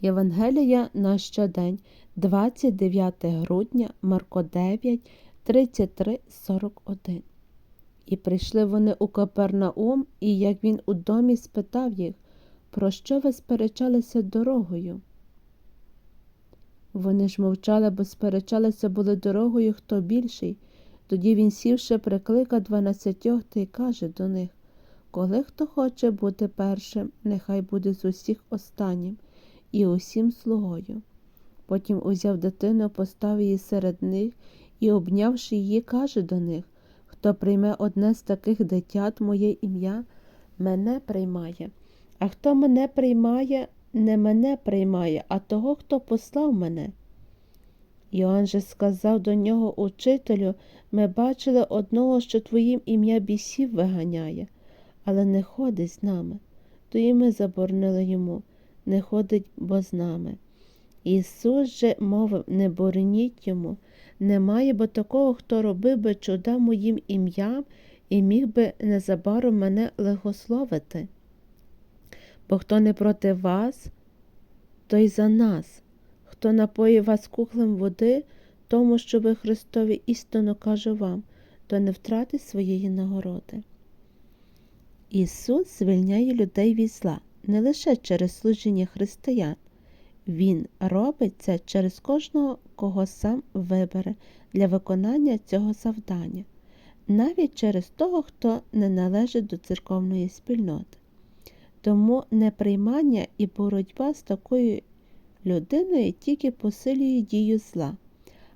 Євангелія на щодень, 29 грудня, Марко 9, 33, 41. І прийшли вони у Капернаум, і як він у домі спитав їх, про що ви сперечалися дорогою? Вони ж мовчали, бо сперечалися були дорогою, хто більший. Тоді він сівши, прикликав дванадцятьох та й каже до них Коли хто хоче бути першим, нехай буде з усіх останнім і усім слугою. Потім узяв дитину, поставив її серед них і, обнявши її, каже до них Хто прийме одне з таких дитят, моє ім'я, мене приймає, а хто мене приймає, не мене приймає, а того, хто послав мене. Йоанн же сказав до нього, Учителю, ми бачили одного, що твоїм ім'я бісів виганяє, але не ходить з нами. То і ми заборонили йому, не ходить, бо з нами. Ісус же мовив, не бороніть йому, немає бо такого, хто робив би чуда моїм ім'ям і міг би незабаром мене легословити. Бо хто не проти вас, той за нас, хто напоїв вас кухлем води, тому що ви Христові істинно кажу вам, то не втратить своєї нагороди. Ісус звільняє людей від зла не лише через служіння християн. Він робить це через кожного, кого сам вибере для виконання цього завдання, навіть через того, хто не належить до церковної спільноти. Тому неприймання і боротьба з такою людиною тільки посилює дію зла,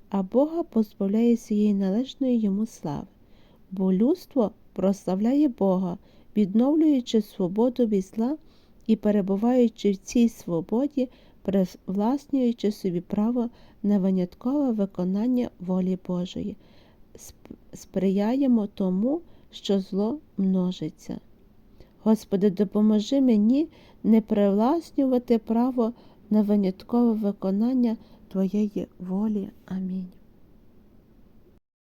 а Бога позбавляє цієї належної йому слави, бо людство прославляє Бога, відновлюючи свободу від зла і перебуваючи в цій свободі, привласнюючи собі право на виняткове виконання волі Божої, сприяємо тому, що зло множиться. Господи, допоможи мені не привласнювати право на виняткове виконання Твоєї волі. Амінь.